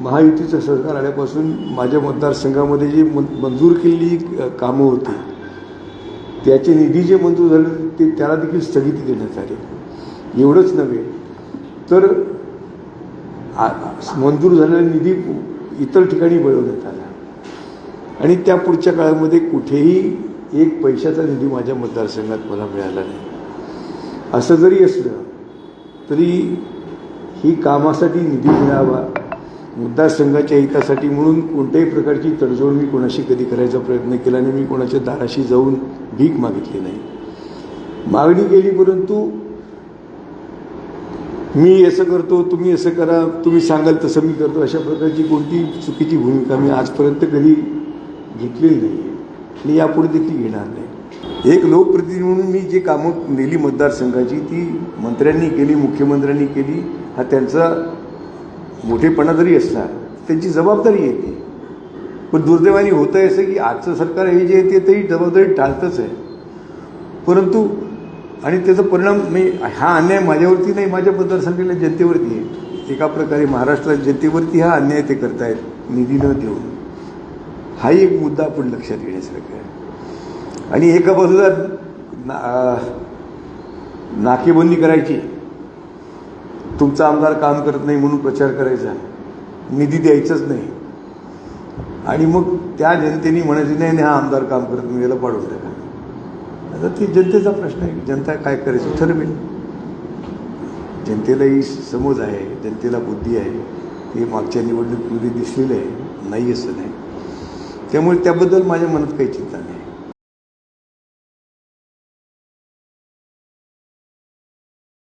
महायुतीचं सरकार आल्यापासून माझ्या मतदारसंघामध्ये जी मंजूर केलेली कामं होती त्याचे निधी जे मंजूर झाले ते त्याला देखील स्थगिती देण्यात आली. एवढंच नव्हे तर आ- मंजूर झालेला निधी इतर ठिकाणी वळवण्यात आला. आणि त्या पुढच्या काळामध्ये कुठेही एक पैशाचा निधी माझ्या मतदारसंघात मला मिळाला नाही. असं जरी असलं तरी ही कामासाठी निधी मिळावा मतदारसंघाच्या हितासाठी म्हणून कोणत्याही प्रकारची तडजोड मी कोणाशी कधी करायचा प्रयत्न केला नाही. मी कोणाच्या दाराशी जाऊन भीक मागितली नाही. मागणी केली परंतु मी असं करतो तुम्ही असं करा तुम्ही सांगाल तसं मी करतो. अशा प्रकारची कोणती चुकीची भूमिका मी आजपर्यंत कधी घेतलेली नाही आहे आणि यापुढे देखील घेणार नाही. एक लोकप्रतिनिधी म्हणून मी जे कामं नेली मतदारसंघाची ती मंत्र्यांनी केली मुख्यमंत्र्यांनी केली हा त्यांचा मोठेपणा जरी असला त्यांची जबाबदारी येते पण दुर्दैवाने होतं आहे असं की आजचं सरकार हे जे आहे ते जबाबदारी टाळतंच आहे. परंतु आणि त्याचा परिणाम मी हा अन्याय माझ्यावरती नाही माझ्या मतदारसंघातल्या जनतेवरती आहे. एका प्रकारे महाराष्ट्रात जनतेवरती हा अन्याय ते करतायत निधी न देऊन. हाही एक मुद्दा आपण लक्षात घेण्यासारखा आहे. आणि एका बाजूला ना नाकेबंदी करायची तुमचा आमदार काम करत नाही म्हणून प्रचार करायचा. निधी द्यायचाच नाही. आणि मग त्या जनतेने म्हणायचं नाही नाही हा आमदार काम करत नाही याला पाडून टाका. आता ती जनतेचा प्रश्न आहे. जनता काय करायचं? ठरवेल. जनतेलाही समज आहे जनतेला बुद्धी आहे. हे मागच्या निवडणुकीमध्ये दिसलेलं आहे. नाही असं नाही. त्यामुळे त्याबद्दल माझ्या मनात काही चिंता